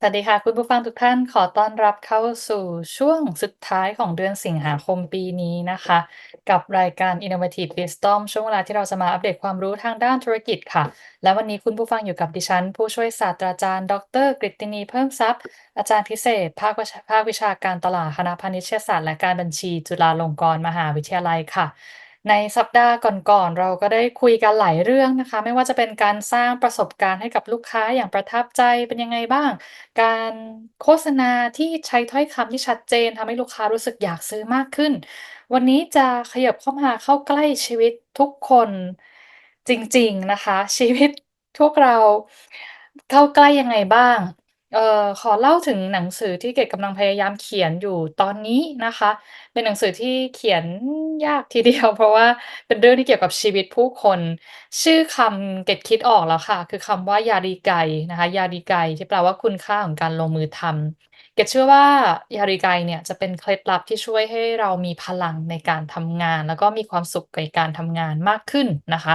สวัสดีค่ะ คุณผู้ฟังทุกท่านขอต้อนรับเข้าสู่ช่วงสุดท้ายของเดือนสิงหาคมปีนี้นะคะ กับรายการ Innovative Wisdom ช่วงเวลาที่เราจะมาอัปเดตความรู้ทางด้านธุรกิจค่ะ และวันนี้คุณผู้ฟังอยู่กับดิฉัน ผู้ช่วยศาสตราจารย์ ดรกฤตินีเพิ่มทรัพย์ อาจารย์พิเศษ ภาควิชาภาควิชาการตลาดคณะพาณิชยศาสตร์และการบัญชีจุฬาลงกรณ์มหาวิทยาลัยค่ะ ในสัปดาห์ก่อนๆ เราก็ได้คุยกันหลายเรื่องนะคะ ไม่ว่าจะเป็นการสร้างประสบการณ์ให้กับลูกค้าอย่างประทับใจเป็นยังไงบ้าง การโฆษณาที่ใช้ถ้อยคำที่ชัดเจนทำให้ลูกค้ารู้สึกอยากซื้อมากขึ้น วันนี้จะขยับเข้ามาเข้าใกล้ชีวิตทุกคนจริงๆนะคะ ชีวิตพวกเราเข้าใกล้ยังไงบ้าง เอ่อ ขอเล่าถึงหนังสือที่เกดกำลังพยายามเขียนอยู่ตอนนี้นะคะ เป็นหนังสือที่เขียนยากที เดียว เพราะว่าเป็นเรื่องที่เกี่ยวกับชีวิตผู้คน ชื่อคำ เกรดคิดออกแล้วค่ะ คือคำว่า ยารีไก นะคะ ยารีไก ที่แปลว่า คุณค่าของการลงมือทำ เกดเชื่อว่ายาริไกเนี่ยจะเป็นเคล็ดลับที่ช่วยให้เรามีพลังในการทำงาน แล้วก็มีความสุขในการทำงานมากขึ้นนะคะ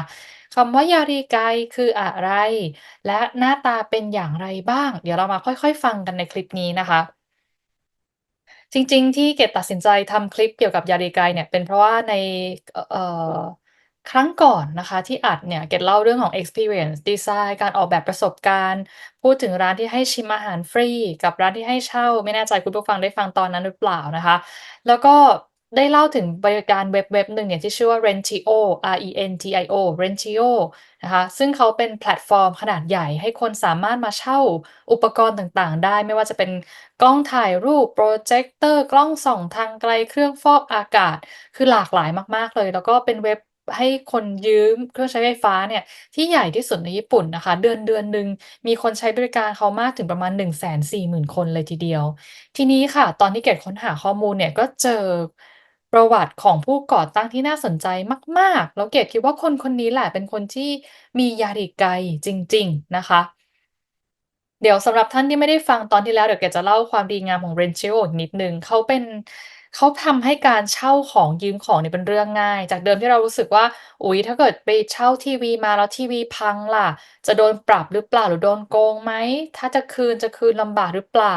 คำว่ายาริไกคืออะไร และหน้าตาเป็นอย่างไรบ้าง เดี๋ยวเรามาค่อยๆ ฟังกันในคลิปนี้นะคะจริง ๆ ที่เกดตัดสินใจทำคลิปเกี่ยวกับยาริไกเนี่ยเป็นเพราะว่าในเอ่อ ครั้งก่อนนะคะที่อัดเนี่ย เกดเล่าเรื่องของ experience design การออกแบบประสบการณ์ พูดถึงร้านที่ให้ชิมอาหารฟรี กับร้านที่ให้เช่า ไม่แน่ใจคุณผู้ฟังได้ฟังตอนนั้นหรือเปล่านะคะ แล้วก็ได้เล่าถึงบริการเว็บเว็บหนึ่งเนี่ยที่ชื่อว่า Rentio R-E-N-T-I-O Rentio นะคะซึ่งเขาเป็นแพลตฟอร์มขนาดใหญ่ให้คนสามารถมาเช่าอุปกรณ์ต่างๆ ได้ ไม่ว่าจะเป็นกล้องถ่ายรูป โปรเจคเตอร์ กล้องส่องทางไกลเครื่องฟอกอากาศ คือหลากหลายมากๆเลย แล้วก็เป็นเว็บ ให้คนยืมเครื่องใช้ไฟฟ้าเนี่ย ที่ใหญ่ที่สุดในญี่ปุ่นนะคะ เดือนเดือนหนึ่งมีคนใช้บริการเขามากถึงประมาณ 140,000 คนเลยทีเดียว ทีนี้ค่ะ ตอนที่เกดค้นหาข้อมูลเนี่ย ก็เจอประวัติของผู้ก่อตั้งที่น่าสนใจมาก ๆ แล้วเกดคิดว่าคนคนนี้แหละเป็นคนที่มียาริไกจริง ๆ นะคะ เดี๋ยวสำหรับท่านที่ไม่ได้ฟังตอนที่แล้ว เดี๋ยวเกดจะเล่าความดีงามของ Rentio อีกนิดนึงเขาเป็น เขาทำให้การเช่าของ ยืมของเนี่ยเป็นเรื่องง่าย จากเดิมที่เรารู้สึกว่า อุ๊ย ถ้าเกิดไปเช่าทีวีมาแล้วทีวีพังล่ะ จะโดนปรับหรือเปล่า หรือโดนโกงไหม ถ้าจะคืนจะคืนลำบากหรือเปล่า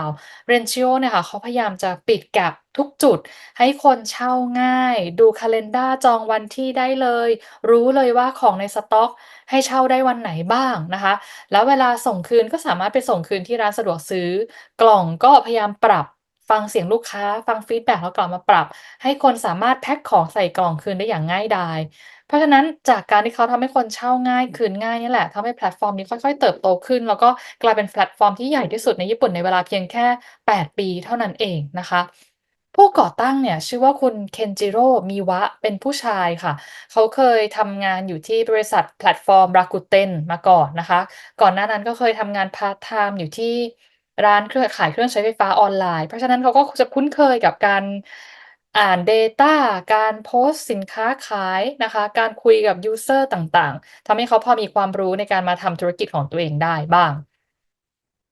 Rentio เนี่ยค่ะ เขาพยายามจะปิด gap ทุกจุด ให้คนเช่าง่าย ดูคัล endar จองวันที่ได้เลย รู้เลยว่าของในสต๊อก ให้เช่าได้วันไหนบ้างนะคะ แล้วเวลาส่งคืนก็สามารถไปส่งคืนที่ร้านสะดวกซื้อ กล่องก็พยายามปรับ ฟังเสียงลูกค้า ฟังฟีดแบ็กแล้วกลับมาปรับ ให้คนสามารถแพ็กของใส่กล่องคืนได้อย่างง่ายดาย เพราะฉะนั้นจากการที่เขาทำให้คนเช่าง่ายคืนง่ายนี่แหละทำให้แพลตฟอร์มนี้ค่อยๆ เติบโตขึ้น แล้วก็กลายเป็นแพลตฟอร์มที่ใหญ่ที่สุดในญี่ปุ่นในเวลาเพียงแค่ 8 ปีเท่านั้นเองนะคะ ผู้ก่อตั้งเนี่ยชื่อว่าคุณเคนจิโร่มิวะเป็นผู้ชายค่ะ เขาเคยทำงานอยู่ที่บริษัทแพลตฟอร์ม Rakuten มาก่อนนะคะ ก่อนหน้านั้นก็เคยทำงานพาร์ตไทม์อยู่ที่ ร้านเครือขายเครื่องใช้ไฟฟ้าออนไลน์ เพราะฉะนั้นเขาก็จะคุ้นเคยกับการอ่าน Data การโพสต์สินค้าขายนะคะ การคุยกับยูสเซอร์ต่างๆทำให้เขาพอมีความรู้ในการมาทำธุรกิจของตัวเองได้บ้าง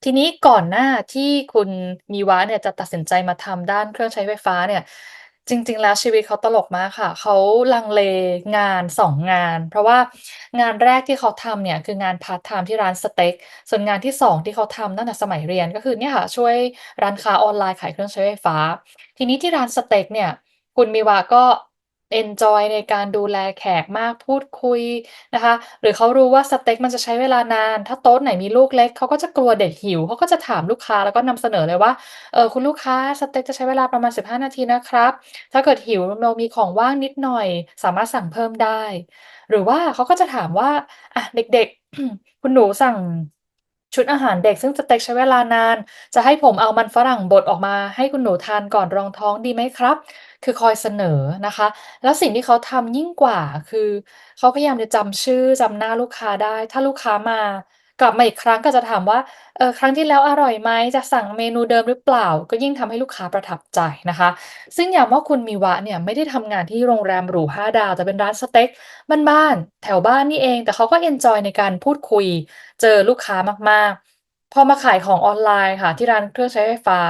ทีนี้ก่อนหน้าที่คุณมีวะเนี่ยจะตัดสินใจมาทำด้านเครื่องใช้ไฟฟ้าเนี่ย จริง ๆ แล้วชีวิตเขาตลกมากค่ะ เขาลังเลงาน2งงาน เพราะว่างานแรกที่เขาทำเนี่ย คืองานพาร์ตไทม์ที่ร้านสเต็ก ส่วนงานที่ 2 ที่เขาทำตั้งแต่สมัยเรียน ก็คือเนี่ยค่ะ ช่วยร้านค้าออนไลน์ขายเครื่องใช้ไฟฟ้า ทีนี้ที่ร้านสเต็กเนี่ย คุณมีวะก็ เอนจอยในการดูแลแขกมากพูดคุยนะคะ หรือเขารู้ว่าสเต็กมันจะใช้เวลานาน ถ้าโต๊ะไหนมีลูกเล็ก เขาก็จะกลัวเด็กหิว เขาก็จะถามลูกค้าแล้วก็นำเสนอเลยว่า เออ คุณลูกค้าสเต็กจะใช้เวลาประมาณ 15 นาทีนะครับ ถ้าเกิดหิวเรามีของว่างนิดหน่อย สามารถสั่งเพิ่มได้ หรือว่าเขาก็จะถามว่า อะ เด็ก ๆ คุณหนูสั่งชุดอาหารเด็ก ซึ่งสเต็กใช้เวลานาน จะให้ผมเอามันฝรั่งบดออกมาให้คุณหนูทานก่อนรองท้องดีไหมครับ คือคอยเสนอนะคะ แล้วสิ่งที่เขาทำยิ่งกว่า คือเขาพยายามจะจำชื่อ จำหน้าลูกค้าได้ ถ้าลูกค้ามากลับมาอีกครั้งก็จะถามว่า เออครั้งที่แล้วอร่อยไหม จะสั่งเมนูเดิมหรือเปล่า ก็ยิ่งทำให้ลูกค้าประทับใจนะคะ ซึ่งอย่างว่าคุณมีวะเนี่ย ไม่ได้ทำงานที่โรงแรมหรู 5 ดาว แต่เป็นร้านสเต็กบ้าน ๆ แถวบ้านนี่เอง แต่เขาก็เอนจอยในการพูดคุย เจอลูกค้ามาก ๆ พอมาขายของออนไลน์ค่ะ ที่ร้านเครื่องใช้ไฟฟ้า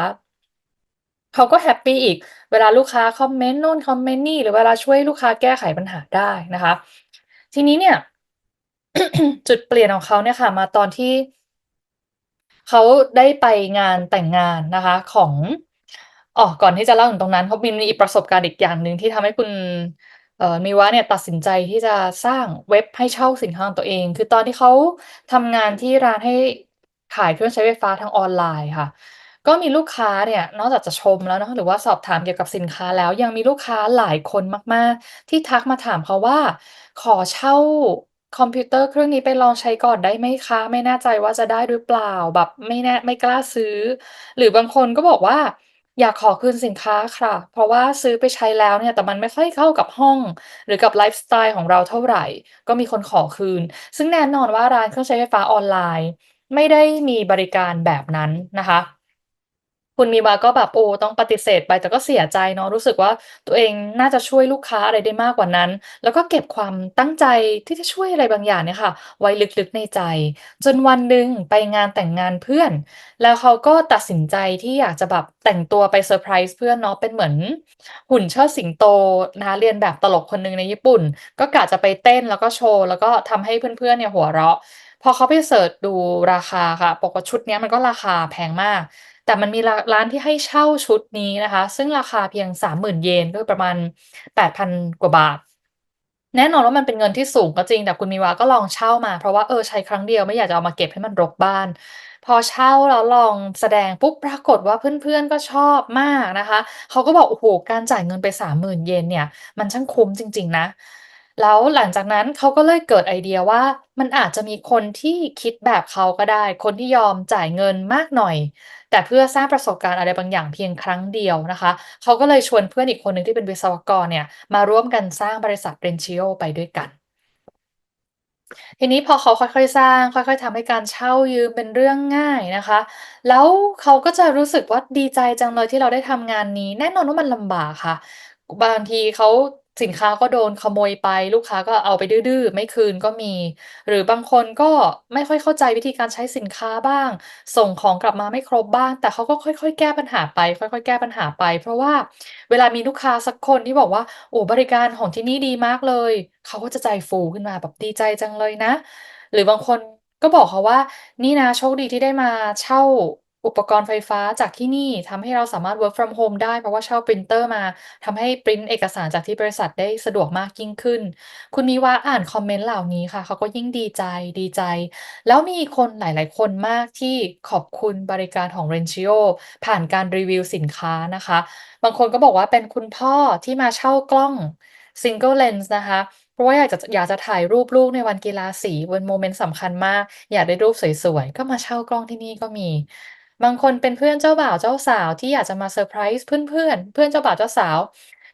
เขาก็แฮปปี้อีก เวลาลูกค้าคอมเมนต์โน่นคอมเมนต์นี่ หรือเวลาช่วยลูกค้าแก้ไขปัญหาได้นะคะ ทีนี้เนี่ย จุดเปลี่ยนของเขาเนี่ยค่ะ มาตอนที่ เขาได้ไปงานแต่งงานนะคะของอ๋อก่อนที่จะเล่าถึงตรงนั้นเพรามันมีประสบการณ์อีกอย่างหนึ่งที่ทำให้คุณเอ่อ Miwa เนี่ยตัดสินใจที่จะสร้างเว็บให้เช่าสินค้าของตัวเอง คือตอนที่เขาทำงานที่ร้านให้ขายเครื่องใช้ไฟฟ้าทางออนไลน์ค่ะ ก็มีลูกค้าเนี่ย นอกจากจะชมแล้วเนาะหรือว่าสอบถามเกี่ยวกับสินค้าแล้ว ยังมีลูกค้าหลายคนมาก ๆ ที่ทักมาถามเขาว่า"ขอเช่าคอมพิวเตอร์เครื่องนี้ไปลองใช้ก่อนได้ไหมคะ?ไม่แน่ใจว่าจะได้หรือเปล่า?แบบไม่แน่ ไม่กล้าซื้อ"หรือบางคนก็บอกว่า"อยากขอคืนสินค้าค่ะ เพราะว่าซื้อไปใช้แล้วเนี่ย แต่มันไม่ค่อยเข้ากับห้อง หรือกับไลฟ์สไตล์ของเราเท่าไร"ก็มีคนขอคืน ซึ่งแน่นอนว่าร้านเครื่องใช้ไฟฟ้าออนไลน์ ไม่ได้มีบริการแบบนั้นนะคะ คุณ Miwa ก็แบบ โอ้ ต้องปฏิเสธไป แต่ก็เสียใจเนาะ รู้สึกว่า ตัวเองน่าจะช่วยลูกค้าอะไรได้มากกว่านั้น แล้วก็เก็บความตั้งใจที่จะช่วยอะไรบางอย่างเนี่ยค่ะ ไว้ลึก ๆ ในใจ จนวันหนึ่งไปงานแต่งงานเพื่อน แล้วเขาก็ตัดสินใจที่อยากจะแบบแต่งตัวไปเซอร์ไพรส์เพื่อนเนาะ เป็นเหมือนหุ่นเชิดสิงโตนะคะ เลียนแบบตลกคนหนึ่งในญี่ปุ่น ก็กะจะไปเต้น แล้วก็โชว์ แล้วก็ทำให้เพื่อน ๆ เนี่ยหัวเราะ พอเขาไปเซิร์ชดูราคาค่ะบอกว่าชุดเนี้ยมันก็ราคาแพงมาก แต่มันมีร้านที่ให้เช่าชุดนี้นะคะ ซึ่งราคาเพียง30,000เยนก็ประมาณ8,000กว่าบาท แน่นอนว่ามันเป็นเงินที่สูงก็จริง แต่คุณ Miwa ก็ลองเช่ามา เพราะว่าเออใช้ครั้งเดียวไม่อยากจะเอามาเก็บให้มันรกบ้าน พอเช่าแล้วลองแสดงปุ๊บปรากฏว่าเพื่อนๆก็ชอบมากนะคะ เขาก็บอก"โอ้โฮการจ่ายเงินไป30,000เยนเนี่ย มันช่างคุ้มจริง ๆ นะ" แล้วหลังจากนั้นเขาก็เลยเกิดไอเดียว่า มันอาจจะมีคนที่คิดแบบเขาก็ได้ คนที่ยอมจ่ายเงินมากหน่อย แต่เพื่อสร้างประสบการณ์อะไรบางอย่างเพียงครั้งเดียวนะคะ เขาก็เลยชวนเพื่อนอีกคนหนึ่งที่เป็นวิศวกรเนี่ย มาร่วมกันสร้างบริษัท Rentio ไปด้วยกัน ทีนี้พอเขาค่อย ๆ สร้าง ค่อย ๆทำให้การเช่ายืมเป็นเรื่องง่ายนะคะ แล้วเขาก็จะรู้สึกว่าดีใจจังเลยที่เราได้ทำงานนี้ แน่นอนว่ามันลำบากค่ะ บางทีเขา สินค้าก็โดนขโมยไป ลูกค้าก็เอาไปดื้อ ๆ ไม่คืนก็มี หรือบางคนก็ไม่ค่อยเข้าใจวิธีการใช้สินค้าบ้าง ส่งของกลับมาไม่ครบบ้าง แต่เขาก็ค่อย ๆ แก้ปัญหาไป ค่อย ๆ แก้ปัญหาไป เพราะว่าเวลามีลูกค้าสักคนที่บอกว่า"โอ้ บริการของที่นี่ดีมากเลย"เขาก็จะใจฟูขึ้นมาแบบ"ดีใจจังเลยนะ"หรือบางคนก็บอกเขาว่า"นี่นะ โชคดีที่ได้มาเช่า อุปกรณ์ไฟฟ้าจากที่นี่ทำให้เราสามารถ work from home ได้ เพราะว่าเช่าพรินเตอร์มาทำให้พรินต์เอกสารจากที่บริษัทได้สะดวกมากยิ่งขึ้น"คุณ Miwa อ่านคอมเมนต์เหล่านี้ค่ะ เขาก็ยิ่งดีใจดีใจ แล้วมีคนหลาย ๆ คนมากที่ขอบคุณบริการของ Rentio ผ่านการรีวิวสินค้านะคะ บางคนก็บอกว่าเป็นคุณพ่อที่มาเช่ากล้อง Single Lens นะคะเพราะว่าอยากจะอยากจะถ่ายรูปลูกในวันกีฬาสีเป็นโมเมนต์สำคัญมาก อยากได้รูปสวยๆ ก็มาเช่ากล้องที่นี่ก็มี บางคนเป็นเพื่อนเจ้าบ่าวเจ้าสาวที่อยากจะมาเซอร์ไพรส์เพื่อน ๆ เพื่อนเจ้าบ่าวเจ้าสาว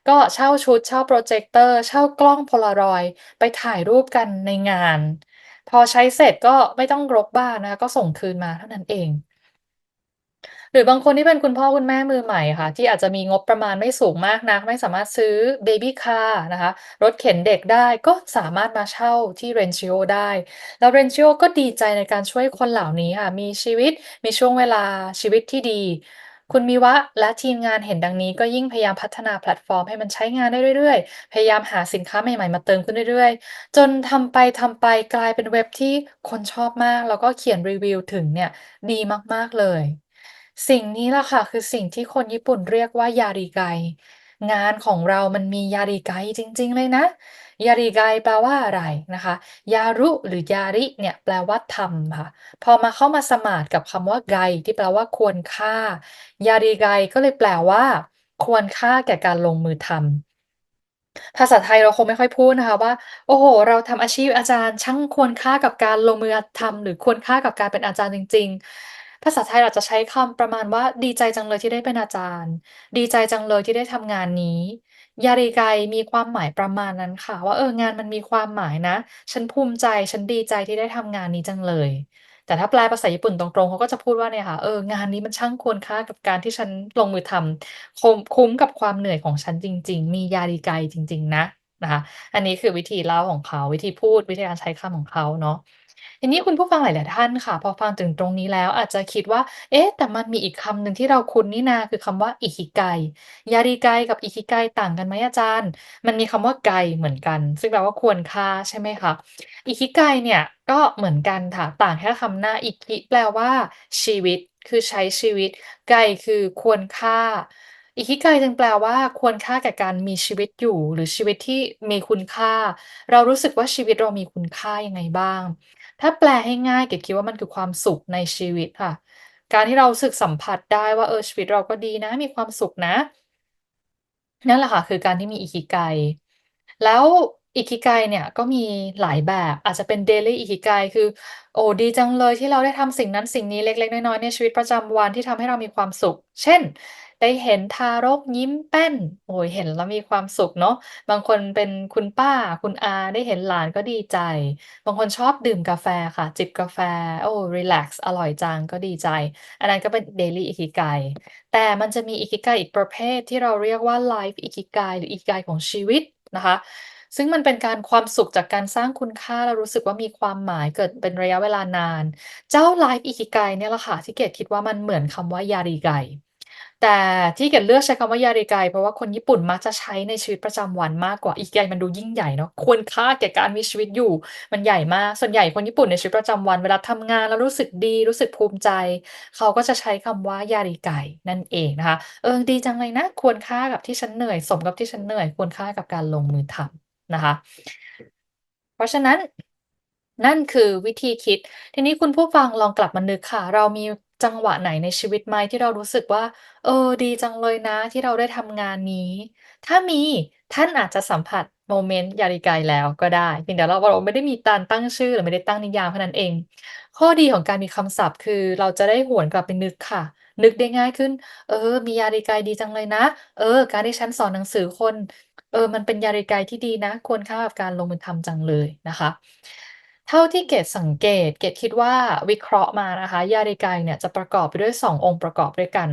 ก็เช่าชุด เช่าโปรเจกเตอร์ เช่ากล้องโพลารอยด์ ไปถ่ายรูปกันในงาน พอใช้เสร็จก็ไม่ต้องรกบ้านนะคะ ก็ส่งคืนมาเท่านั้นเอง หรือบางคนที่เป็นคุณพ่อคุณแม่มือใหม่ค่ะ ที่อาจจะมีงบประมาณไม่สูงมากนัก ไม่สามารถซื้อเบบี้คาร์นะคะ รถเข็นเด็กได้ก็สามารถมาเช่าที่ Rentio ได้ แล้ว Rentio ก็ดีใจในการช่วยคนเหล่านี้ค่ะ มีชีวิตมีช่วงเวลาชีวิตที่ดี คุณ Miwa และทีมงานเห็นดังนี้ ก็ยิ่งพยายามพัฒนาแพลตฟอร์มให้มันใช้งานได้เรื่อยๆ พยายามหาสินค้าใหม่ๆ มาเติมขึ้นเรื่อยๆ จนทำไปๆกลายเป็นเว็บที่คนชอบมาก แล้วก็เขียนรีวิวถึงเนี่ยดีมากๆเลย สิ่งนี้แหละค่ะ คือสิ่งที่คนญี่ปุ่นเรียกว่า Yarigai งานของเรามันมี Yarigai จริง ๆ เลยนะ Yarigai แปลว่าอะไรนะคะ Yaru หรือ Yari เนี่ยแปลว่าทำค่ะ พอมาเข้ามาสมาทกับคำว่า Gai ที่แปลว่าควรค่า Yarigai ก็เลยแปลว่า ควรค่าแก่การลงมือทำ ภาษาไทยเราคงไม่ค่อยพูดนะคะว่า"โอ้โฮ เราทำอาชีพอาจารย์ ช่างควรค่ากับการลงมืออทำ หรือควรค่ากับการเป็นอาจารย์จริง ๆ" ภาษาไทยเราจะใช้คำประมาณว่า"ดีใจจังเลยที่ได้เป็นอาจารย์ ดีใจจังเลยที่ได้ทำงานนี้" Yarigai มีความหมายประมาณนั้นค่ะ ว่า"เออ งานมันมีความหมายนะ ฉันภูมิใจ ฉันดีใจที่ได้ทำงานนี้จังเลย"แต่ถ้าแปลภาษาญี่ปุ่นตรงๆ เขาก็จะพูดว่าเนี่ยค่ะ"เออ งานนี้มันช่างควรค่ากับการที่ฉันลงมือทำคมคุ้มกับความเหนื่อยของฉันจริง ๆ มี Yarigai จริง ๆ นะ"นะคะ อันนี้คือวิธีเล่าของเขา วิธีพูด วิธีการใช้คำของเขาเนาะ ทีนี้คุณผู้ฟังหลาย ๆ ท่านค่ะ พอฟังถึงตรงนี้แล้วอาจจะคิดว่า เอ๊ะ แต่มันมีอีกคำหนึ่งที่เราคุ้นนี่นา คือคำว่า Ikigai Yarigai กับ Ikigai ต่างกันไหมอาจารย์?มันมีคำว่า Gai เหมือนกัน ซึ่งแปลว่าควรค่าใช่ไหมคะ Ikigai เนี่ยก็เหมือนกันค่ะ ต่างแค่คำหน้า Iki แปลว่าชีวิต คือใช้ชีวิต Gai คือควรค่า Ikigai จึงแปลว่าควรค่าแก่การมีชีวิตอยู่ หรือชีวิตที่มีคุณค่า เรารู้สึกว่าชีวิตเรามีคุณค่ายังไงบ้าง ถ้าแปลง่ายๆเกดคิดว่ามันคือความสุขในชีวิตค่ะ การที่เราสึกสัมผัสได้ว่าเออชีวิตเราก็ดีนะ มีความสุขนะ นั่นแหละค่ะคือการที่มี Ikigai แล้ว Ikigai เนี่ยก็มีหลายแบบอาจจะเป็น Daily Ikigai คือ โอ้ดีจังเลยที่เราได้ทำสิ่งนั้นสิ่งนี้เล็กๆ น้อยๆในชีวิตประจำวันที่ทำให้เรามีความสุข เช่น ได้เห็นทารกยิ้มแป้น โอ้โฮ เห็นแล้วมีความสุขเนาะ บางคนเป็นคุณป้า คุณอา ได้เห็นหลานก็ดีใจ บางคนชอบดื่มกาแฟค่ะ จิบกาแฟ โอ้ รีแลกซ์ อร่อยจัง ก็ดีใจ อันนั้นก็เป็น Daily Ikigai แต่มันจะมี Ikigai อีกประเภทที่เราเรียกว่า Life Ikigai หรือ Ikigai ของชีวิตนะคะ ซึ่งมันเป็นการ ความสุขจากการสร้างคุณค่า แล้วรู้สึกว่ามีความหมาย เกิดเป็นระยะเวลานาน เจ้า Life Ikigai เนี่ยแหละค่ะ ที่เกดคิดว่ามันเหมือนคำว่า Yarigai แต่ที่เกดเลือกใช้คำว่า Yarigai เพราะว่าคนญี่ปุ่นมักจะใช้ในชีวิตประจำวันมากกว่า Ikigai มันดูยิ่งใหญ่เนาะ ควรค่าแก่การมีชีวิตอยู่ มันใหญ่มาก ส่วนใหญ่คนญี่ปุ่นในชีวิตประจำวัน เวลาทำงานแล้วรู้สึกดี รู้สึกภูมิใจ เขาก็จะใช้คำว่า Yarigai นั่นเองนะคะ เออ ดีจังเลยนะ ควรค่ากับที่ฉันเหนื่อย สมกับที่ฉันเหนื่อย ควรค่ากับการลงมือทำนะคะ เพราะฉะนั้น นั่นคือวิธีคิด ทีนี้คุณผู้ฟังลองกลับมานึกค่ะ เรามี จังหวะไหนในชีวิตไหมที่เรารู้สึกว่า เออ ดีจังเลยนะที่เราได้ทำงานนี้ ถ้ามีท่านอาจจะสัมผัสโมเมนต์ Yarigai แล้วก็ได้ เพียงแต่เราเราไม่ได้มีการตั้งชื่อหรือไม่ได้ตั้งนิยามเท่านั้นเอง ข้อดีของการมีคำศัพท์ คือเราจะได้หวนกลับไปนึกค่ะ นึกได้ง่ายขึ้น เออ มี Yarigai ดีจังเลยนะ เออ การที่ฉันสอนหนังสือคน เออ มันเป็น Yarigai ที่ดีนะ ควรค่ากับการลงมือทำจังเลยนะคะ เท่าที่เกดสังเกต เกดคิดว่าวิเคราะห์มานะคะ Yarigai เนี่ยจะประกอบไปด้วย 2 องค์ประกอบด้วยกัน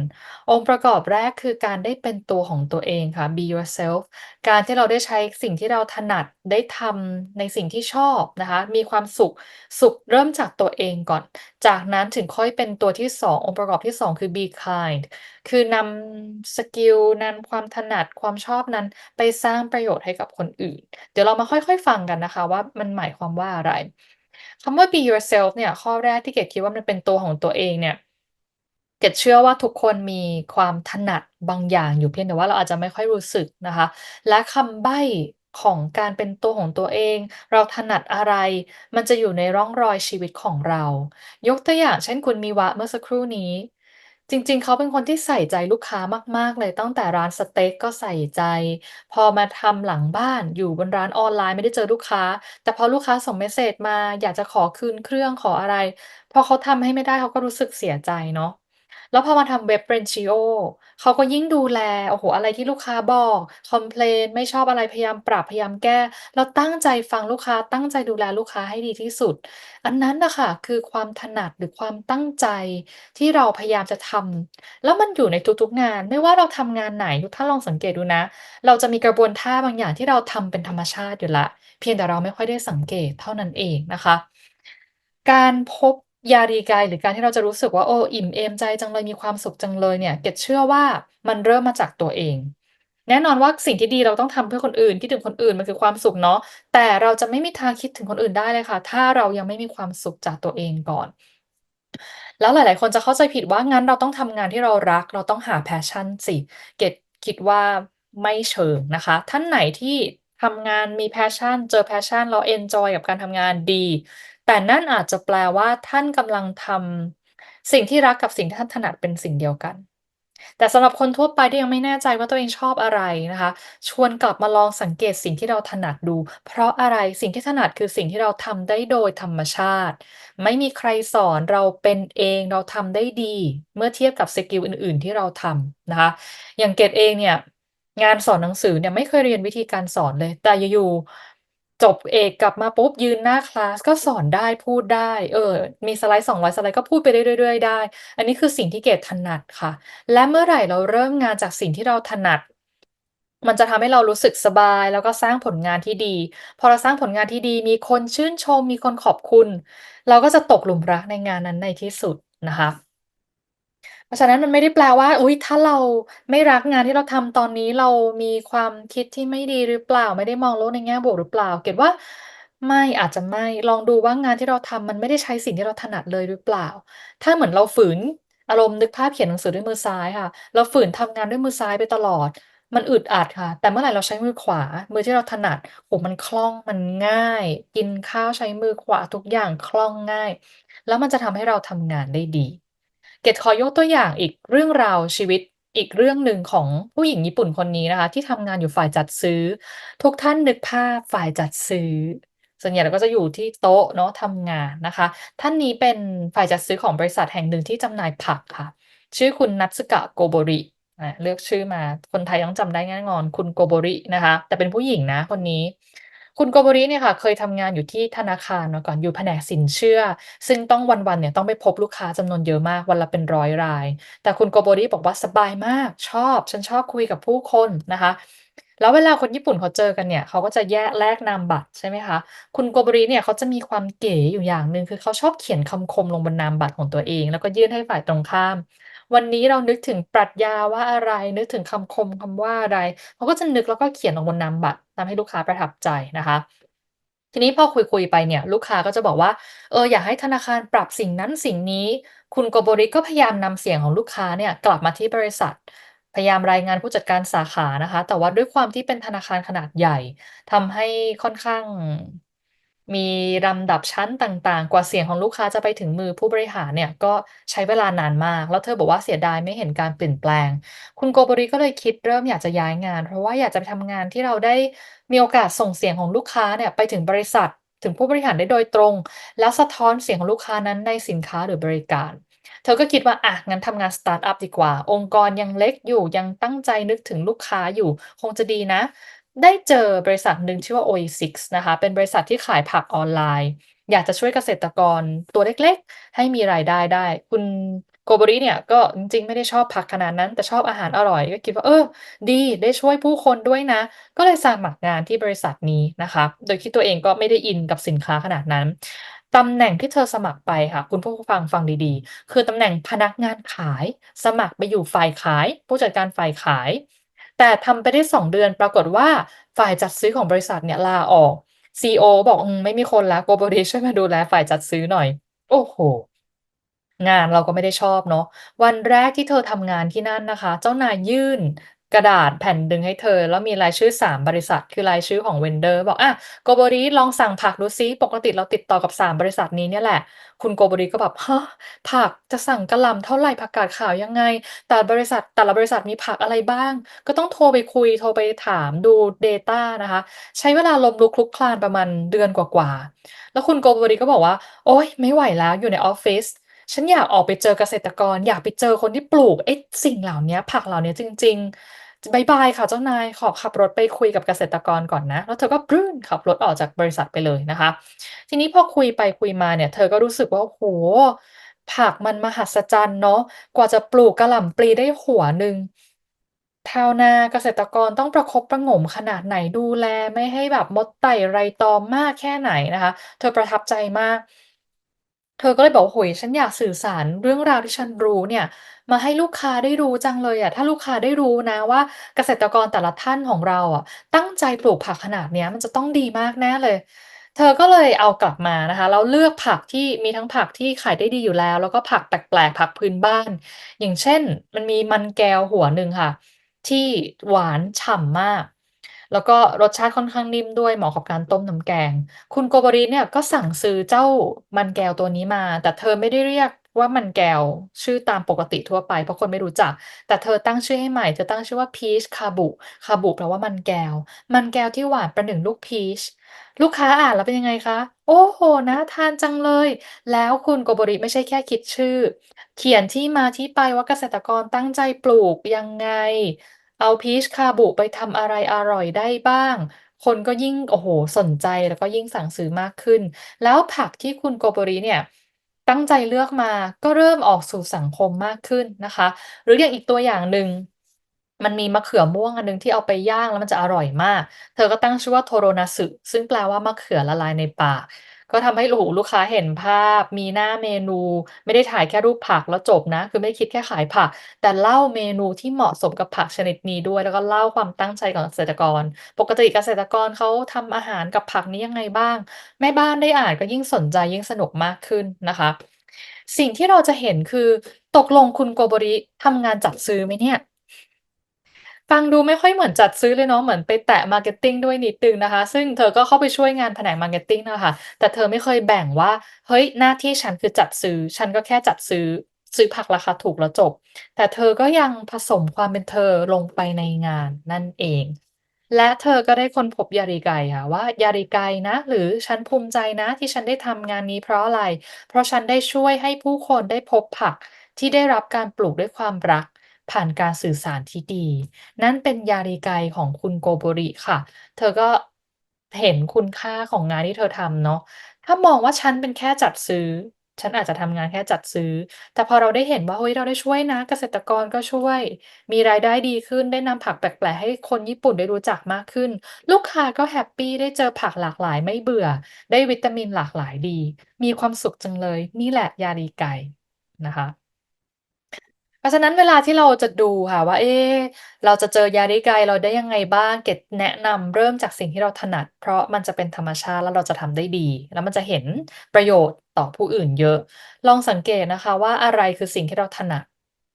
องค์ประกอบแรกคือการได้เป็นตัวของตัวเองค่ะ Be yourself การที่เราได้ใช้สิ่งที่เราถนัดได้ทำในสิ่งที่ชอบนะคะ มีความสุขสุขเริ่มจากตัวเองก่อน จากนั้นถึงค่อยเป็นตัวที่ 2 องค์ประกอบที่ 2 คือ Be kind คือนำสกิลนำความถนัดความชอบนั้นไปสร้างประโยชน์ให้กับคนอื่น เดี๋ยวเรามาค่อยๆฟังกันนะคะ ว่ามันหมายความว่าอะไรคำว่า Be yourself เนี่ย ข้อแรกที่เกดคิดว่ามันเป็นตัวของตัวเองเนี่ยเกดเชื่อว่าทุกคนมีความถนัดบางอย่างอยู่เพียงแต่ว่าเราอาจจะไม่ค่อยรู้สึกนะคะ และคำใบ้ของการเป็นตัวของตัวเอง เราถนัดอะไร มันจะอยู่ในร่องรอยชีวิตของเรา ยกตัวอย่างเช่นคุณมิวะเมื่อสักครู่นี้ จริง ๆ เขาเป็นคนที่ใส่ใจลูกค้ามาก ๆ เลย ตั้งแต่ร้านสเต็กก็ใส่ใจ พอมาทำหลังบ้าน อยู่บนร้านออนไลน์ไม่ได้เจอลูกค้า แต่พอลูกค้าส่งเมสเซจมา อยากจะขอคืนเครื่อง ขออะไร พอเขาทำให้ไม่ได้ เขาก็รู้สึกเสียใจเนาะ แล้วพอมาทำเว็บ Brandshio เขาก็ยิ่งดูแล โอ้โฮ อะไรที่ลูกค้าบอก คอมเพลน ไม่ชอบอะไร พยายามปรับ พยายามแก้ แล้วตั้งใจฟังลูกค้า ตั้งใจดูแลลูกค้าให้ดีที่สุด อันนั้นน่ะค่ะ คือความถนัด หรือความตั้งใจที่เราพยายามจะทำ แล้วมันอยู่ในทุก ๆ งาน ไม่ว่าเราทำงานไหนทุกท่าลองสังเกตดูนะ เราจะมีกระบวนท่าบางอย่างที่เราทำเป็นธรรมชาติอยู่แล้ว เพียงแต่เราไม่ค่อยได้สังเกตเท่านั้นเองนะคะ การพบ Yarigai หรือการที่เราจะรู้สึกว่า โอ้อิ่มเอมใจจังเลยมีความสุขจังเลยเนี่ย เกดเชื่อว่ามันเริ่มมาจากตัวเอง แน่นอนว่าสิ่งที่ดีเราต้องทำเพื่อคนอื่นคิดถึงคนอื่นมันคือความสุขเนาะแต่เราจะไม่มีทางคิดถึงคนอื่นได้เลยค่ะ ถ้าเรายังไม่มีความสุขจากตัวเองก่อน แล้วหลาย ๆ คนจะเข้าใจผิดว่างั้นเราต้องทำงานที่เรารัก เราต้องหา passion สิเกดคิดว่าไม่เชิงนะคะ ท่านไหนที่ทำงานมี passion เจอ passion แล้วเอนจอยกับการทำงานดี แต่นั่นอาจจะแปลว่าท่านกำลังทำสิ่งที่รักกับสิ่งที่ท่านถนัดเป็นสิ่งเดียวกัน แต่สำหรับคนทั่วไปที่ยังไม่แน่ใจว่าตัวเองชอบอะไรนะคะ ชวนกลับมาลองสังเกตสิ่งที่เราถนัดดู เพราะอะไรสิ่งที่ถนัดคือสิ่งที่เราทำได้โดยธรรมชาติ ไม่มีใครสอนเราเป็นเองเราทำได้ดี เมื่อเทียบกับสกิลอื่น ๆ ที่เราทำนะคะ อย่างเกดเองเนี่ยงานสอนหนังสือเนี่ยไม่เคยเรียนวิธีการสอนเลย แต่อยู่ จบเอกกลับมาปุ๊บ ยืนหน้าคลาสก็สอนได้ พูดได้ เออ มีสไลด์ 200 สไลด์ก็พูดไปเรื่อยๆได้ อันนี้คือสิ่งที่เกดถนัดค่ะ และเมื่อไหร่เราเริ่มงานจากสิ่งที่เราถนัด มันจะทำให้เรารู้สึกสบาย แล้วก็สร้างผลงานที่ดี พอเราสร้างผลงานที่ดี มีคนชื่นชม มีคนขอบคุณ เราก็จะตกหลุมรักในงานนั้นในที่สุดนะคะ เพราะฉะนั้นมันไม่ได้แปลว่า อุ๊ย ถ้าเราไม่รักงานที่เราทำตอนนี้ เรามีความคิดที่ไม่ดีหรือเปล่า ไม่ได้มองโลกในแง่บวกหรือเปล่า เกรดว่าไม่ อาจจะไม่ ลองดูว่างานที่เราทำมันไม่ได้ใช้สิ่งที่เราถนัดเลยหรือเปล่า ถ้าเหมือนเราฝืน อารมณ์นึกภาพเขียนหนังสือด้วยมือซ้ายค่ะ เราฝืนทำงานด้วยมือซ้ายไปตลอด มันอึดอัดค่ะ แต่เมื่อไหร่เราใช้มือขวา มือที่เราถนัด โอ้โฮ มันคล่อง มันง่าย กินข้าวใช้มือขวา ทุกอย่างคล่องง่าย แล้วมันจะทำให้เราทำงานได้ดี เกดขอยกตัวอย่างอีกเรื่องราวชีวิตอีกเรื่องหนึ่งของผู้หญิงญี่ปุ่นคนนี้นะคะ ที่ทำงานอยู่ฝ่ายจัดซื้อ ทุกท่านนึกภาพฝ่ายจัดซื้อ ส่วนใหญ่เราก็จะอยู่ที่โต๊ะเนาะทำงานนะคะ ท่านนี้เป็นฝ่ายจัดซื้อของบริษัทแห่งหนึ่งที่จำหน่ายผักค่ะ ชื่อคุณ Natsuka Gobori อาเลือกชื่อมาคนไทยต้องจำได้แน่นอนคุณโกโบรินะคะ แต่เป็นผู้หญิงนะคนนี้ คุณโกโบริเนี่ยค่ะเคยทำงานอยู่ที่ธนาคารมาก่อนอยู่แผนกสินเชื่อ ซึ่งต้องวันๆเนี่ยต้องไปพบลูกค้าจำนวนเยอะมากวันละเป็นร้อยราย แต่คุณโกโบริบอกว่าสบายมากชอบ ฉันชอบคุยกับผู้คนนะคะแล้วเวลาคนญี่ปุ่นเขาเจอกันเนี่ยเขาก็จะแยกแลกนามบัตรใช่ไหมคะ คุณโกบริเนี่ยเขาจะมีความเก๋อยู่อย่างหนึ่งคือเขาชอบเขียนคำคมลงบนนามบัตรของตัวเอง แล้วก็ยื่นให้ฝ่ายตรงข้าม วันนี้เรานึกถึงปรัชญาว่าอะไร นึกถึงคำคมคำว่าอะไร เขาก็จะนึกแล้วก็เขียนลงบนนามบัตรทำให้ลูกค้าประทับใจนะคะ ทีนี้พอคุยๆไปเนี่ย ลูกค้าก็จะบอกว่า เอออยากให้ธนาคารปรับสิ่งนั้นสิ่งนี้ คุณโกโบริก็พยายามนำเสียงของลูกค้าเนี่ยกลับมาที่บริษัทพยายามรายงานผู้จัดการสาขานะคะ แต่ว่าด้วยความที่เป็นธนาคารขนาดใหญ่ทำให้ค่อนข้าง มีลำดับชั้นต่างๆ กว่าเสียงของลูกค้าจะไปถึงมือผู้บริหารเนี่ยก็ใช้เวลานานมาก แล้วเธอบอกว่าเสียดายไม่เห็นการเปลี่ยนแปลง คุณโกบริก็เลยคิดเริ่มอยากจะย้ายงาน เพราะว่าอยากจะไปทำงานที่เราได้มีโอกาสส่งเสียงของลูกค้าเนี่ยไปถึงบริษัท ถึงผู้บริหารได้โดยตรง แล้วสะท้อนเสียงของลูกค้านั้นในสินค้าหรือบริการเธอก็คิดว่าอะงั้นทำงานสตาร์ตอัปดีกว่า องค์กรยังเล็กอยู่ยังตั้งใจนึกถึงลูกค้าอยู่ คงจะดีนะ ได้เจอบริษัทหนึ่งชื่อว่า Oasis นะคะ เป็นบริษัทที่ขายผักออนไลน์ อยากจะช่วยเกษตรกรตัวเล็กๆ ให้มีรายได้ได้ คุณโกโบริเนี่ยก็จริงๆ ไม่ได้ชอบผักขนาดนั้น แต่ชอบอาหารอร่อย ก็คิดว่าเออ ดีได้ช่วยผู้คนด้วยนะ ก็เลยสมัครงานที่บริษัทนี้นะคะ โดยที่ตัวเองก็ไม่ได้อินกับสินค้าขนาดนั้นตำแหน่งที่เธอสมัครไปค่ะ คุณผู้ฟังฟังดีๆ คือตำแหน่งพนักงานขาย สมัครไปอยู่ฝ่ายขาย ผู้จัดการฝ่ายขาย แต่ทำไปได้ 2 เดือนปรากฏว่าฝ่ายจัดซื้อของบริษัทเนี่ยลาออก CEO บอกอมไม่มีคนแล้ว Global ช่วยมาดูแลฝ่ายจัดซื้อหน่อย โอ้โห งานเราก็ไม่ได้ชอบเนาะวันแรกที่เธอทำงานที่นั่นนะคะ เจ้านายยื่น กระดาษแผ่นหนึ่งให้เธอ แล้วมีรายชื่อ 3 บริษัท คือรายชื่อของ vendor บอกอะโกโบริลองสั่งผักดูซิปกติเราติดต่อกับ 3 บริษัทนี้เนี่ยแหละ คุณโกโบริก็แบบฮะผักจะสั่งกระหล่ำเท่าไหร่ผักกาดขาวยังไง แต่บริษัทแต่ละบริษัทมีผักอะไรบ้าง ก็ต้องโทรไปคุยโทรไปถามดูเดตานะคะ ใช้เวลาลมลุกคลุกคลานประมาณเดือนกว่าๆแล้วคุณโกโบริก็บอกว่า โอ๊ยไม่ไหวแล้วอยู่ในออฟฟิศ ฉันอยากออกไปเจอเกษตรกร อยากไปเจอคนที่ปลูกไอ้สิ่งเหล่าเนี้ย ผักเหล่าเนี้ยจริง ๆ บ๊ายบายค่ะเจ้านาย ขอขับรถไปคุยกับเกษตรกรก่อนนะ แล้วเธอก็บรื้นขับรถออกจากบริษัทไปเลยนะคะ ทีนี้พอคุยไปคุยมาเนี่ย เธอก็รู้สึกว่าโอ้โฮผักมันมหัศจรรย์เนาะ กว่าจะปลูกกะหล่ำปลีได้หัวหนึ่งชาวนาเกษตรกรต้องประคบประหงมขนาดไหนดูแล ไม่ให้แบบมดไต่ไรตอมมากแค่ไหนนะคะ เธอประทับใจมาก เธอก็เลยบอก โอ้โฮ ฉันอยากสื่อสารเรื่องราวที่ฉันรู้เนี่ย มาให้ลูกค้าได้รู้จังเลยอะ ถ้าลูกค้าได้รู้นะว่า เกษตรกรแต่ละท่านของเราอะ ตั้งใจปลูกผักขนาดเนี้ย มันจะต้องดีมากแน่เลย เธอก็เลยเอากลับมานะคะ แล้วเลือกผักที่ มีทั้งผักที่ขายได้ดีอยู่แล้ว แล้วก็ผักแปลก ๆ ผักพื้นบ้าน อย่างเช่น มันมีมันแก้วหัวหนึ่งค่ะ ที่หวานฉ่ำมาก แล้วก็รสชาติค่อนข้างนิ่มด้วยเหมาะกับการต้มน้ำแกง คุณโกโบริเนี่ยก็สั่งซื้อเจ้ามันแก้วตัวนี้มา แต่เธอไม่ได้เรียกว่ามันแก้วชื่อตามปกติทั่วไป เพราะคนไม่รู้จัก แต่เธอตั้งชื่อให้ใหม่ เธอตั้งชื่อว่า Peach Kabu Kabu แปลว่ามันแก้ว มันแก้วที่หวานประหนึ่งลูกพีชลูกค้าอ่านแล้วเป็นยังไงคะ โอ้โฮน่าทานจังเลย แล้วคุณโกโบริไม่ใช่แค่คิดชื่อ เขียนที่มาที่ไปว่าเกษตรกรตั้งใจปลูกยังไง เอาพีชคาบุไปทำอะไรอร่อยได้บ้าง คนก็ยิ่ง โอ้โฮ สนใจ แล้วก็ยิ่งสั่งซื้อมากขึ้น แล้วผักที่คุณโกโบริเนี่ยตั้งใจเลือกมา ก็เริ่มออกสู่สังคมมากขึ้นนะคะ หรืออย่างอีกตัวอย่างหนึ่ง มันมีมะเขือม่วงอันหนึ่งที่เอาไปย่างแล้วมันจะอร่อยมาก เธอก็ตั้งชื่อว่า Toronasu ซึ่งแปลว่ามะเขือละลายในปาก ก็ทำให้ โอ้โฮ ลูกค้าเห็นภาพ มีหน้าเมนู ไม่ได้ถ่ายแค่รูปผักแล้วจบนะ คือไม่ได้คิดแค่ขายผัก แต่เล่าเมนูที่เหมาะสมกับผักชนิดนี้ด้วย แล้วก็เล่าความตั้งใจของเกษตรกร ปกติเกษตรกรเขาทำอาหารกับผักนี้ยังไงบ้าง แม่บ้านได้อ่านก็ยิ่งสนใจ ยิ่งสนุกมากขึ้นนะคะ สิ่งที่เราจะเห็น คือ ตกลงคุณโกโบริทำงานจัดซื้อไหมเนี่ย? ฟังดูไม่ค่อยเหมือนจัดซื้อเลยเนาะ เหมือนไปแตะ marketing ด้วยนิดหนึ่งนะคะ ซึ่งเธอก็เข้าไปช่วยงานแผนก marketing น่ะค่ะ แต่เธอไม่เคยแบ่งว่า เฮ้ย หน้าที่ฉันคือจัดซื้อ ฉันก็แค่จัดซื้อ ซื้อผักราคาถูกแล้วจบ แต่เธอก็ยังผสมความเป็นเธอลงไปในงานนั่นเอง และเธอก็ได้ค้นพบยาริไกค่ะว่า ยาริไกนะ หรือฉันภูมิใจนะที่ฉันได้ทำงานนี้เพราะอะไร เพราะฉันได้ช่วยให้ผู้คนได้พบผักที่ได้รับการปลูกด้วยความรัก ผ่านการสื่อสารที่ดี นั่นเป็นยาริไกของคุณโกโบริค่ะ เธอก็เห็นคุณค่าของงานที่เธอทำเนาะ ถ้ามองว่าฉันเป็นแค่จัดซื้อ ฉันอาจจะทำงานแค่จัดซื้อ แต่พอเราได้เห็นว่าเฮ้ยเราได้ช่วยนะ เกษตรกรก็ช่วย มีรายได้ดีขึ้นได้นำผักแปลกๆให้คนญี่ปุ่นได้รู้จักมากขึ้น ลูกค้าก็แฮปปี้ได้เจอผักหลากหลายไม่เบื่อ ได้วิตามินหลากหลายดี มีความสุขจังเลย นี่แหละยาริไกนะคะ เพราะฉะนั้นเวลาที่เราจะดูค่ะว่า เอ๊เราจะเจอยาริไกเราได้ยังไงบ้าง เกร็ดแนะนำเริ่มจากสิ่งที่เราถนัด เพราะมันจะเป็นธรรมชาติแล้วเราจะทำได้ดี แล้วมันจะเห็นประโยชน์ต่อผู้อื่นเยอะ ลองสังเกตนะคะว่าอะไรคือสิ่งที่เราถนัด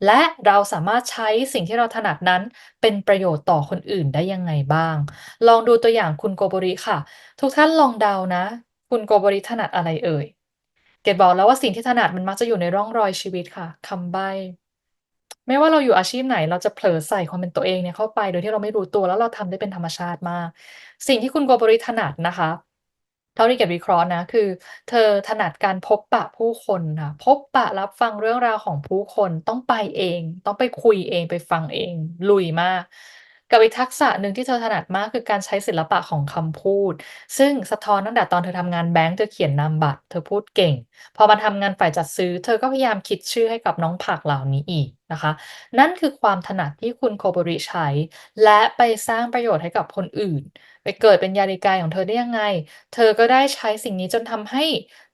และเราสามารถใช้สิ่งที่เราถนัดนั้นเป็นประโยชน์ต่อคนอื่นได้ยังไงบ้าง ลองดูตัวอย่างคุณโกโบริค่ะ ทุกท่านลองเดานะ คุณโกโบริถนัดอะไรเอ่ย?เกดบอกแล้วว่าสิ่งที่ถนัดมันมักจะอยู่ในร่องรอยชีวิตค่ะคำใบ้ ไม่ว่าเราอยู่อาชีพไหน เราจะเผลอใส่ความเป็นตัวเองเนี่ยเข้าไป โดยที่เราไม่รู้ตัว แล้วเราทำได้เป็นธรรมชาติมาก สิ่งที่คุณโกบริถนัดนะคะ เท่าที่เก็บวิเคราะห์นะ คือ เธอถนัดการพบปะผู้คนค่ะ พบปะรับฟังเรื่องราวของผู้คน ต้องไปเอง ต้องไปคุยเอง ไปฟังเอง ลุยมาก กับอีกทักษะหนึ่งที่เธอถนัดมากคือการใช้ศิลปะของคำพูด ซึ่งสะท้อนตั้งแต่ตอนเธอทำงานแบงก์เธอเขียนนามบัตรเธอพูดเก่ง พอมาทำงานฝ่ายจัดซื้อ เธอก็พยายามคิดชื่อให้กับน้องผักเหล่านี้อีกนะคะ นั่นคือความถนัดที่คุณโคบริใช้ และไปสร้างประโยชน์ให้กับคนอื่น ไปเกิดเป็นยาริไกของเธอได้ยังไง เธอก็ได้ใช้สิ่งนี้จนทำให้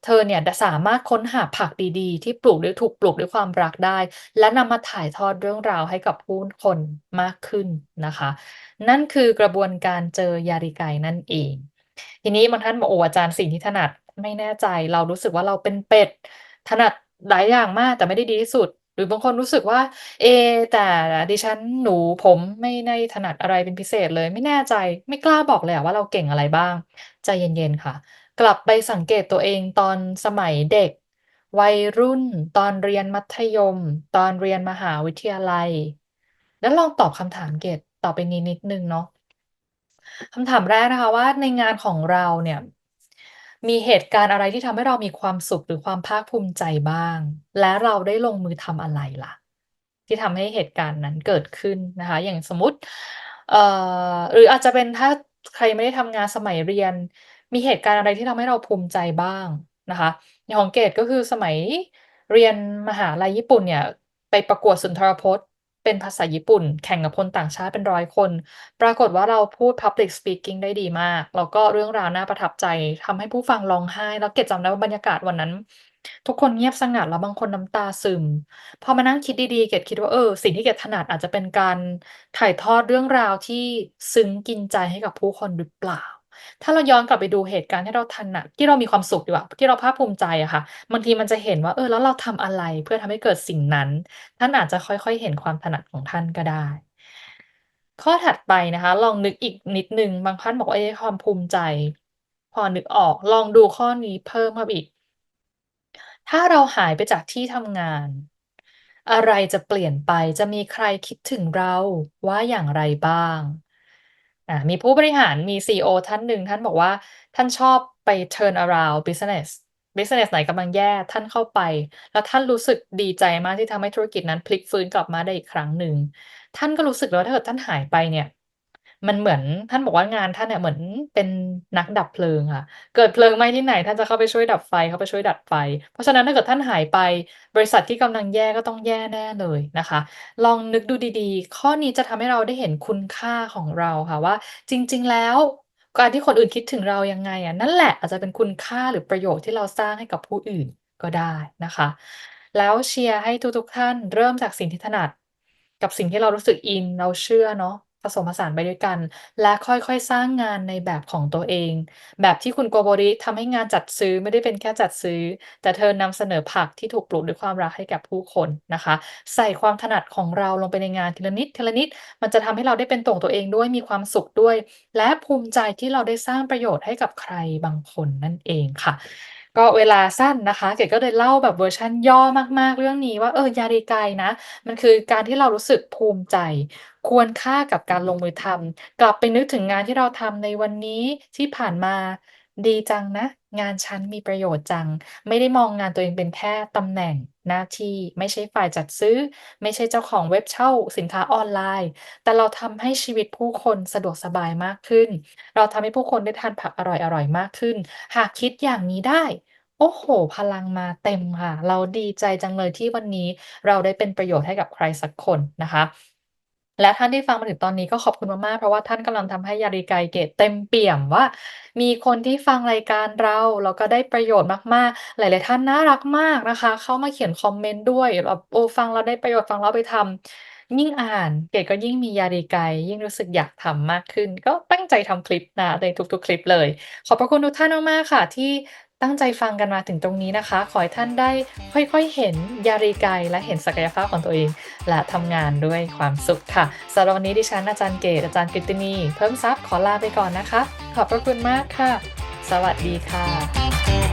เธอเนี่ยสามารถค้นหาผักดีๆ ที่ปลูกด้วยถูกปลูกด้วยความรักได้ และนำมาถ่ายทอดเรื่องราวให้กับผู้คนมากขึ้นนะคะ นั่นคือกระบวนการเจอยาริไกนั่นเอง ทีนี้บางท่านบอกโอ้อาจารย์สิ่งที่ถนัดไม่แน่ใจ เรารู้สึกว่าเราเป็นเป็ดถนัดหลายอย่างมากแต่ไม่ได้ดีที่สุด รือบางคนรู้สึกว่า เอ แต่ดิฉันหนูผมไม่ได้ถนัดอะไรเป็นพิเศษเลย ไม่แน่ใจ ไม่กล้าบอกเลยอะว่าเราเก่งอะไรบ้าง ใจเย็น ๆ ค่ะ กลับไปสังเกตตัวเองตอนสมัยเด็ก วัยรุ่น ตอนเรียนมัธยม ตอนเรียนมหาวิทยาลัย แล้วลองตอบคำถามเกรดต่อไปนี้นิดนึงเนาะ คำถามแรกนะคะว่าในงานของเราเนี่ย มีเหตุการณ์อะไรที่ทำให้เรามีความสุขหรือความภาคภูมิใจบ้าง และเราได้ลงมือทำอะไรล่ะ ที่ทำให้เหตุการณ์นั้นเกิดขึ้นนะคะ อย่างสมมติเอ่อหรืออาจจะเป็นถ้าใครไม่ได้ทำงานสมัยเรียน มีเหตุการณ์อะไรที่ทำให้เราภูมิใจบ้างนะคะอย่างของเกรดก็คือสมัยเรียนมหาลัยญี่ปุ่นเนี่ย ไปประกวดสุนทรพจน์ เป็นภาษาญี่ปุ่น แข่งกับคนต่างชาติเป็น100คน ปรากฏว่าเราพูด Public Speaking ได้ดีมาก แล้วก็เรื่องราวน่าประทับใจทำให้ผู้ฟังร้องไห้ แล้วเกรดจำได้ว่าบรรยากาศวันนั้น ทุกคนเงียบสงัดแล้วบางคนน้ำตาซึม พอมานั่งคิดดีๆ เกดคิดว่าเออสิ่งที่เกดถนัดอาจจะเป็นการถ่ายทอดเรื่องราวที่ซึ้งกินใจให้กับผู้คนหรือเปล่า ถ้าเราย้อนกลับไปดูเหตุการณ์ที่เราถนัดที่เรามีความสุขดีกว่า ที่เราภาคภูมิใจอะค่ะบางทีมันจะเห็นว่า เออ แล้วเราทำอะไรเพื่อทำให้เกิดสิ่งนั้น ท่านอาจจะค่อยๆ เห็นความถนัดของท่านก็ได้ ข้อถัดไปนะคะ ลองนึกอีกนิดหนึ่งบางท่านบอกว่าเอ๊ความภูมิใจ พอนึกออกลองดูข้อนี้เพิ่มเข้าอีก ถ้าเราหายไปจากที่ทำงานอะไรจะเปลี่ยนไปจะมีใครคิดถึงเราว่าอย่างไรบ้าง? อ่ามีผู้บริหารมี CEO ท่านหนึ่งท่านบอกว่าท่านชอบไป turn around business business ไหนกำลังแย่ท่านเข้าไป แล้วท่านรู้สึกดีใจมากที่ทำให้ธุรกิจนั้นพลิกฟื้นกลับมาได้อีกครั้งหนึ่ง ท่านก็รู้สึกแล้ว่าถ้าเกิดท่านหายไปเนี่ย มันเหมือนท่านบอกว่างานท่านเนี่ยเหมือนเป็นนักดับเพลิงค่ะ เกิดเพลิงไหม้ที่ไหน ท่านจะเข้าไปช่วยดับไฟเข้าไปช่วยดับไฟ เพราะฉะนั้นถ้าเกิดท่านหายไป บริษัทที่กำลังแย่ก็ต้องแย่แน่เลยนะคะ ลองนึกดูดีๆ ข้อนี้จะทำให้เราได้เห็นคุณค่าของเราค่ะว่า จริง ๆ แล้วการที่คนอื่นคิดถึงเรายังไงอะนั่นแหละอาจจะเป็นคุณค่าหรือประโยชน์ที่เราสร้างให้กับผู้อื่นก็ได้นะคะ แล้วเชียร์ให้ทุกๆท่านเริ่มจากสิ่งที่ถนัด กับสิ่งที่เรารู้สึกอินเราเชื่อเนาะ ผสมผสานไปด้วยกัน และค่อยๆ สร้างงานในแบบของตัวเอง แบบที่คุณโกโบริทำให้งานจัดซื้อไม่ได้เป็นแค่จัดซื้อ แต่เธอนำเสนอผักที่ถูกปลูกด้วยความรักให้กับผู้คนนะคะ ใส่ความถนัดของเราลงไปในงานทีละนิดๆมันจะทำให้เราได้เป็นตัวของตัวเองด้วยมีความสุขด้วย และภูมิใจที่เราได้สร้างประโยชน์ให้กับใครบางคนนั่นเองค่ะก็เวลาสั้นนะคะ เกดก็เลยเล่าแบบเวอร์ชันย่อมากๆ เรื่องนี้ว่าเออยาริไกนะ มันคือการที่เรารู้สึกภูมิใจ ควรค่ากับการลงมือทำ กลับไปนึกถึงงานที่เราทำในวันนี้ที่ผ่านมา ดีจังนะ งานฉันมีประโยชน์จัง ไม่ได้มองงานตัวเองเป็นแค่ตำแหน่งหน้าที่ ไม่ใช่ฝ่ายจัดซื้อ ไม่ใช่เจ้าของเว็บเช่าสินค้าออนไลน์ แต่เราทำให้ชีวิตผู้คนสะดวกสบายมากขึ้น เราทำให้ผู้คนได้ทานผักอร่อยๆมากขึ้น หากคิดอย่างนี้ได้โอ้โฮพลังมาเต็มค่ะ เราดีใจจังเลยที่วันนี้เราได้เป็นประโยชน์ให้กับใครสักคนนะคะ และท่านที่ฟังมาถึงตอนนี้ก็ขอบคุณมากๆ เพราะว่าท่านกำลังทำให้ยาริไกเกดเต็มเปี่ยมว่า มีคนที่ฟังรายการเราแล้วก็ได้ประโยชน์มากๆ หลาย ๆ ท่านน่ารักมากนะคะ เข้ามาเขียนคอมเมนต์ด้วยแบบเออฟังแล้วได้ประโยชน์ฟังเอาไปทำยิ่งอ่านเกดก็ยิ่งมียาริไกยิ่งรู้สึกอยากทำมากขึ้น ก็ตั้งใจทำคลิปนะในทุก ๆ คลิปเลย ขอบพระคุณทุกท่านมากๆค่ะที่ ตั้งใจฟังกันมาถึงตรงนี้นะคะ ขอให้ท่านได้ค่อยๆเห็นยารีไกและเห็นศักยภาพของตัวเอง และทำงานด้วยความสุขค่ะสำหรับวันนี้ดิฉันอาจารย์เกตอาจารย์กิตินี เพิ่มทรัพย์ขอลาไปก่อนนะคะ ขอบพระคุณมากค่ะ สวัสดีค่ะ